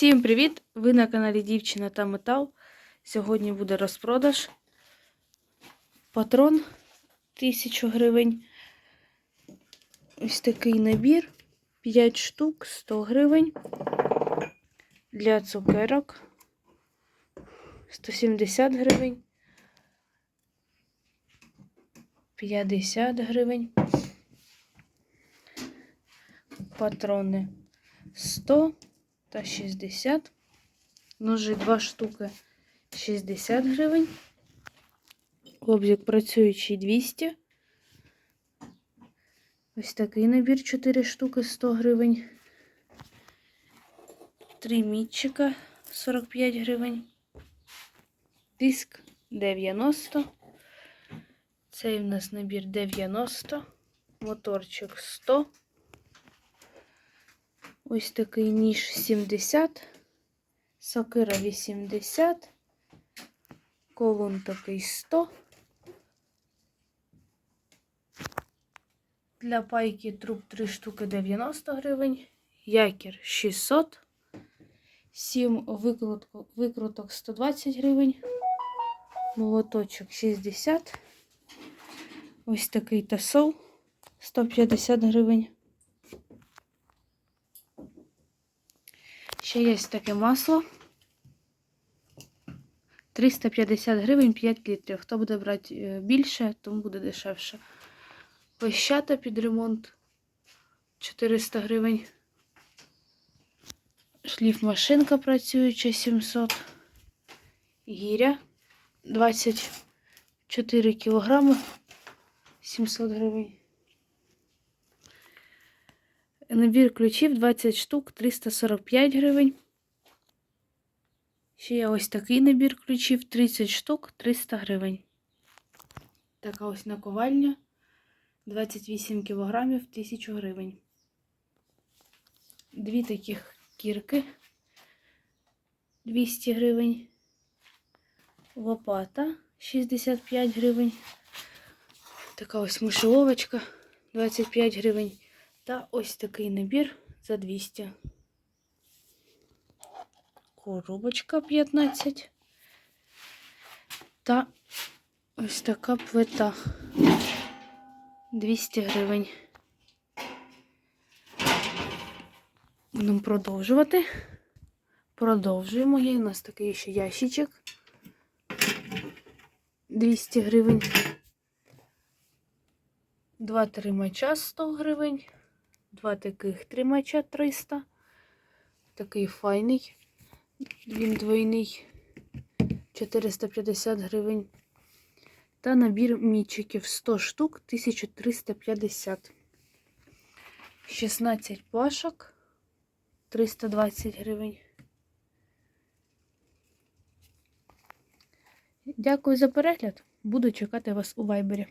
Всім привіт! Ви на каналі Дівчина та Метал. Сьогодні буде розпродаж. Патрон 1000 гривень. Ось такий набір. 5 штук 100 гривень. Для цукерок 170 гривень. 50 гривень. Патрони 100 та 60. Ножи 2 штуки 60 гривень. Обзік працюючий 200. Ось такий набір 4 штуки 100 гривень. 3 мітчика 45 гривень. Диск 90. Цей в нас набір 90. Моторчик 100. Ось такий ніж 70, сокира 80, колон такий 100. Для пайки труб 3 штуки 90 гривень, якір 600, 7 викруток, викруток 120 гривень, молоточок 60, ось такий тасол 150 гривень. Ще є таке масло. 350 гривень 5 літрів. Хто буде брати е, більше, тому буде дешевше. Пищата під ремонт 400 гривень. Шліф машинка працююча 700. Гіря 24 кілограми 700 гривень. Набір ключів 20 штук 345 гривень. Ще є ось такий набір ключів 30 штук 300 гривень. Така ось наковальня 28 кілограмів 1000 гривень. Дві таких кірки 200 гривень. Лопата 65 гривень. Така ось мишеловочка 25 гривень. Та ось такий набір за 200. Коробочка 15. Та ось така плита 200 гривень. Будемо продовжувати. Продовжуємо. Є у нас такий ще ящичок. 200 гривень. Два тримача 100 гривень. Два таких тримача 300. Такий файний. Він двойний 450 гривень. Та набір мічиків 100 штук 1350. 16 плашок 320 гривень. Дякую за перегляд. Буду чекати вас у вайбері.